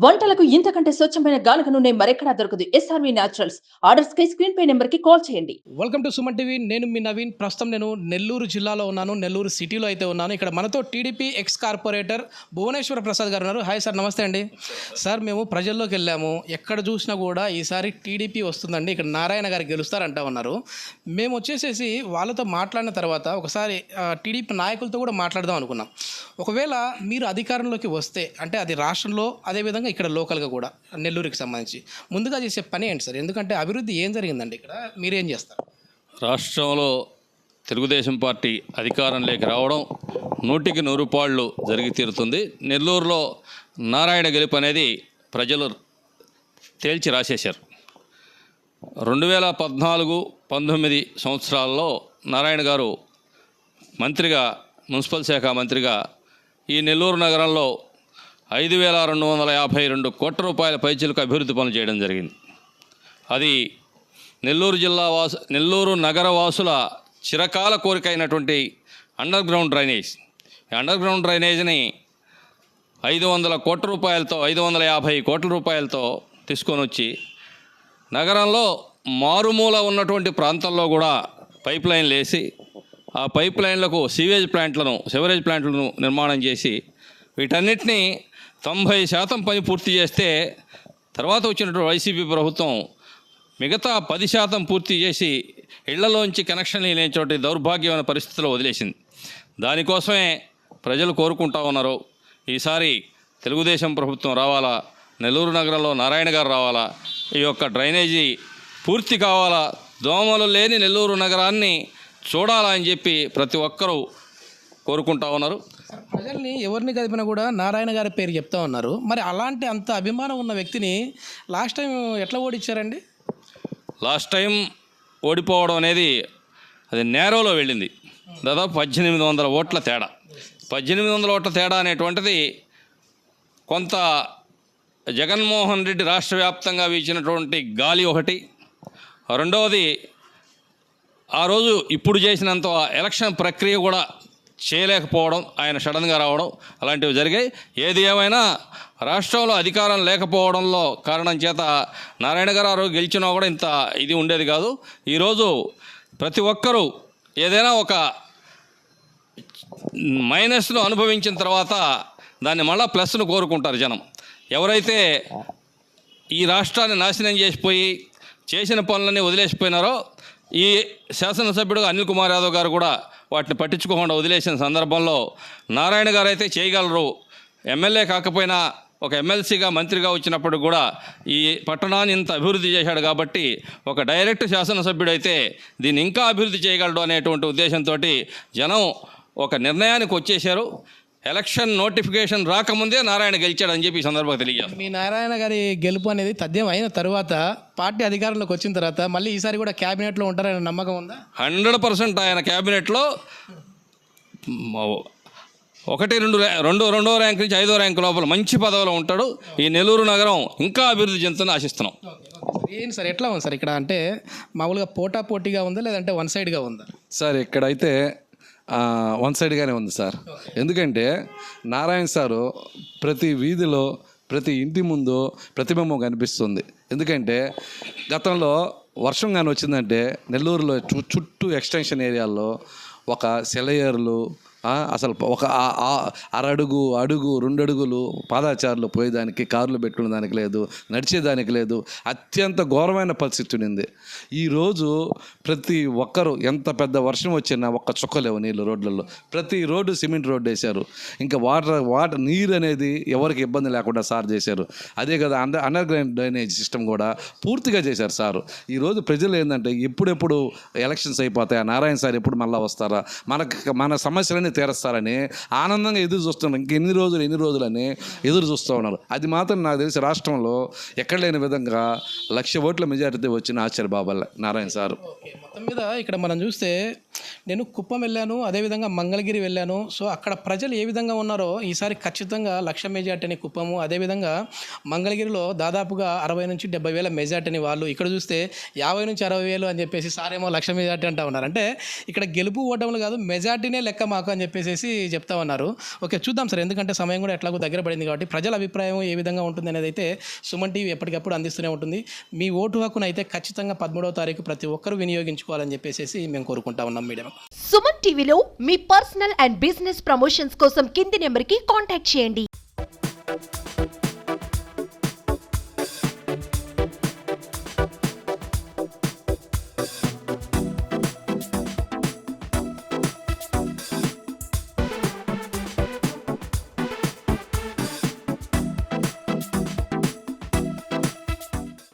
వంటలకు ఇంతకంటే స్వచ్ఛమైన గానుక నూనె మరెక్కడా దొరకదు. ఎస్ఆర్వి న్యాచురల్స్ ఆర్డర్స్ కై స్క్రీన్ పై నెంబర్కి కాల్ చేయండి. వెల్కమ్ టు సుమన్ టీవీ నేను మీ నవీన్. ప్రస్తుతం నేను నెల్లూరు జిల్లాలో ఉన్నాను. నెల్లూరు సిటీలో అయితే ఉన్నాను. ఇక్కడ మనతో TDP ex corporator Bhuvaneswara Prasad గారు ఉన్నారు. హాయ్ సార్ నమస్తే అండి. సార్ మేము ప్రజల్లోకి వెళ్ళాము. ఎక్కడ చూసినా కూడా ఈసారి టీడీపీ వస్తుందండి. ఇక్కడ నారాయణ గారు గెలుస్తారంటా ఉన్నారు. మేము వచ్చేసేసి వాళ్ళతో మాట్లాడిన తర్వాత ఒకసారి టీడీపీ నాయకులతో కూడా మాట్లాడదాం అనుకున్నాం. ఒకవేళ మీరు అధికారంలోకి వస్తే అంటే అది రాష్ట్రంలో అదేవిధంగా ఇక్కడ లోకల్గా కూడా నెల్లూరుకి సంబంధించి. ముందుగా చేసే పని ఏంటి సార్? ఎందుకంటే అభివృద్ధి ఏం జరిగిందండి ఇక్కడ? మీరేం చేస్తారు? రాష్ట్రంలో తెలుగుదేశం పార్టీ అధికారంలోకి రావడం నూటికి నూరు పాళ్ళు జరిగి తీరుతుంది. నెల్లూరులో నారాయణ గెలుపు అనేది ప్రజలు తేల్చి రాసేశారు. రెండు వేల పద్నాలుగు పంతొమ్మిది సంవత్సరాల్లో నారాయణ గారు మంత్రిగా మున్సిపల్ శాఖ మంత్రిగా ఈ నెల్లూరు నగరంలో ఐదు వేల రెండు వందల యాభై రెండు కోట్ల రూపాయల పైచలకు అభివృద్ధి పనులు చేయడం జరిగింది. అది నెల్లూరు జిల్లా వాసు నెల్లూరు నగర వాసుల చిరకాల కోరిక అయినటువంటి అండర్ గ్రౌండ్ డ్రైనేజ్. ఈ అండర్ గ్రౌండ్ డ్రైనేజ్ని ఐదు వందల కోట్ల రూపాయలతో ఐదు వందల యాభై కోట్ల రూపాయలతో తీసుకొని వచ్చి నగరంలో మారుమూల ఉన్నటువంటి ప్రాంతాల్లో కూడా పైప్ లైన్లు వేసి ఆ పైప్ లైన్లకు సీవేజ్ ప్లాంట్లను సివరేజ్ ప్లాంట్లను నిర్మాణం చేసి వీటన్నిటినీ తొంభై శాతం పని పూర్తి చేస్తే తర్వాత వచ్చినటువంటి వైసీపీ ప్రభుత్వం మిగతా పది శాతం పూర్తి చేసి ఇళ్ళలోంచి కనెక్షన్ లేని చోటి దౌర్భాగ్యమైన పరిస్థితిలో వదిలేసింది. దానికోసమే ప్రజలు కోరుకుంటా ఉన్నారు. ఈసారి తెలుగుదేశం ప్రభుత్వం రావాలా? నెల్లూరు నగరంలో నారాయణ గారు రావాలా? ఈ యొక్క డ్రైనేజీ పూర్తి కావాలా? దోమలు లేని నెల్లూరు నగరాన్ని చూడాలా అని చెప్పి ప్రతి ఒక్కరూ కోరుకుంటా ఉన్నారు. ప్రజల్ని ఎవరిని కదిపినా కూడా నారాయణ గారి పేరు చెప్తా ఉన్నారు. మరి అలాంటి అంత అభిమానం ఉన్న వ్యక్తిని లాస్ట్ టైం ఎట్లా ఓడించారండి లాస్ట్ టైం ఓడిపోవడం అనేది అది నేరోలో వెళ్ళింది. దాదాపు పద్దెనిమిది వందల ఓట్ల తేడా. పద్దెనిమిది వందల ఓట్ల తేడా అనేటువంటిది కొంత జగన్మోహన్ రెడ్డి రాష్ట్ర వ్యాప్తంగా వీచినటువంటి గాలి ఒకటి. రెండవది ఆ రోజు ఇప్పుడు చేసినంత ఎలక్షన్ ప్రక్రియ కూడా చేయలేకపోవడం ఆయన సడన్గా రావడం అలాంటివి జరిగాయి. ఏది ఏమైనా రాష్ట్రంలో అధికారం లేకపోవడంలో కారణం చేత నారాయణ గారు గెలిచిన గెలిచినా కూడా ఇంత ఇది ఉండేది కాదు. ఈరోజు ప్రతి ఒక్కరూ ఏదైనా ఒక మైనస్ను అనుభవించిన తర్వాత దాన్ని మళ్ళీ ప్లస్ను కోరుకుంటారు జనం. ఎవరైతే ఈ రాష్ట్రాన్ని నాశనం చేసిపోయి చేసిన పనులన్నీ వదిలేసిపోయినారో ఈ శాసనసభ్యుడు అనిల్ కుమార్ యాదవ్ గారు కూడా వాటిని పట్టించుకోకుండా వదిలేసిన సందర్భంలో నారాయణ గారు అయితే చేయగలరు. ఎమ్మెల్యే కాకపోయినా ఒక ఎమ్మెల్సీగా మంత్రిగా వచ్చినప్పుడు కూడా ఈ పట్టణాన్ని ఇంత అభివృద్ధి చేశాడు కాబట్టి ఒక డైరెక్ట్ శాసనసభ్యుడైతే దీన్ని ఇంకా అభివృద్ధి చేయగలడు అనేటువంటి ఉద్దేశంతో జనం ఒక నిర్ణయానికి వచ్చేశారు. ఎలక్షన్ నోటిఫికేషన్ రాకముందే నారాయణ గెలిచాడని చెప్పి ఈ సందర్భంగా తెలియజేస్తాను మీ నారాయణ గారి గెలుపు అనేది తథ్యం అయిన తర్వాత పార్టీ అధికారంలోకి వచ్చిన తర్వాత మళ్ళీ ఈసారి కూడా క్యాబినెట్లో ఉంటారనే నమ్మకం ఉందా? హండ్రెడ్ పర్సెంట్ ఆయన క్యాబినెట్లో ఒకటి రెండు ర్యా- రెండు రెండో ర్యాంక్ నుంచి ఐదో ర్యాంక్ లోపల మంచి పదవిలో ఉంటాడు. ఈ నెల్లూరు నగరం ఇంకా అభివృద్ధి చెందుతుందని ఆశిస్తున్నాం. ఏంటి సార్ ఎట్లా ఉంది సార్ ఇక్కడ? అంటే మామూలుగా పోటా పోటీగా ఉందా లేదంటే వన్ సైడ్గా ఉందా? సార్ ఇక్కడైతే వన్ సైడ్గానే ఉంది సార్. ఎందుకంటే నారాయణ సారు ప్రతి వీధిలో ప్రతి ఇంటి ముందు ప్రతిబింబం కనిపిస్తుంది. ఎందుకంటే గతంలో వర్షం కానీ వచ్చిందంటే నెల్లూరులో చు- చుట్టూ ఎక్స్టెన్షన్ ఏరియాల్లో ఒక సెలయర్లు అసలు ఒక ఆ- అరడుగు అడుగు రెండు అడుగులు పాదాచారులు పోయేదానికి కార్లు పెట్టుకునే దానికి లేదు నడిచేదానికి లేదు. అత్యంత ఘోరమైన పరిస్థితి ఉండింది. ఈరోజు ప్రతి ఒక్కరు ఎంత పెద్ద వర్షం వచ్చినా ఒక్క చుక్క లేవు నీళ్ళు రోడ్లలో. ప్రతి రోడ్డు సిమెంట్ రోడ్డు వేశారు. ఇంకా వాటర్ వాటర్ నీరు అనేది ఎవరికి ఇబ్బంది లేకుండా సార్ చేశారు. అదే కదా under underground drainage system కూడా పూర్తిగా చేశారు సారు. ఈరోజు ప్రజలు ఏంటంటే ఎప్పుడెప్పుడు ఎలక్షన్స్ అయిపోతాయా? నారాయణ సార్ ఎప్పుడు మళ్ళీ వస్తారా? మనకు మన సమస్యలన్నీ తీరుస్తారని ఆనందంగా ఎదురు చూస్తున్నారు ఇంకెన్ని రోజులు ఎన్ని రోజులని ఎదురు చూస్తూ ఉన్నారు. అది మాత్రం నాకు తెలిసి రాష్ట్రంలో ఎక్కడ లేని విధంగా లక్ష ఓట్ల మెజారిటీ వచ్చిన ఆశ్చర్య బాబాల నారాయణ సారు. మొత్తం మీద ఇక్కడ మనం చూస్తే నేను కుప్పం వెళ్ళాను అదేవిధంగా మంగళగిరి వెళ్ళాను. సో అక్కడ ప్రజలు ఏ విధంగా ఉన్నారో ఈసారి ఖచ్చితంగా లక్ష మెజార్టీని కుప్పము. అదేవిధంగా మంగళగిరిలో దాదాపుగా అరవై నుంచి డెబ్బై వేల మెజార్టీని వాళ్ళు ఇక్కడ చూస్తే యాభై నుంచి అరవై వేలు అని చెప్పేసి సారేమో లక్ష మెజార్టీ అంటా ఉన్నారు. అంటే ఇక్కడ గెలుపు ఓటములు కాదు మెజార్టీనే లెక్క మాకు అని అని చెప్పేసి చెప్తా ఉన్నారు. ఓకే చూద్దాం సార్. ఎందుకంటే సమయం కూడా ఎట్లాగో దగ్గర పడింది కాబట్టి ప్రజల అభిప్రాయం ఏ విధంగా ఉంటుంది అనేది అయితే సుమన్ టీవీ ఎప్పటికప్పుడు అందిస్తూనే ఉంటుంది. మీ ఓటు హక్కును అయితే ఖచ్చితంగా పదమూడవ తారీఖు ప్రతి ఒక్కరూ వినియోగించుకోవాలని చెప్పేసి మేము కోరుకుంటా ఉన్నాం మీడియం సుమన్ టీవీలో మీ పర్సనల్ అండ్ బిజినెస్ ప్రమోషన్స్ కోసం కింది నెంబర్కి కాంటాక్ట్ చేయండి.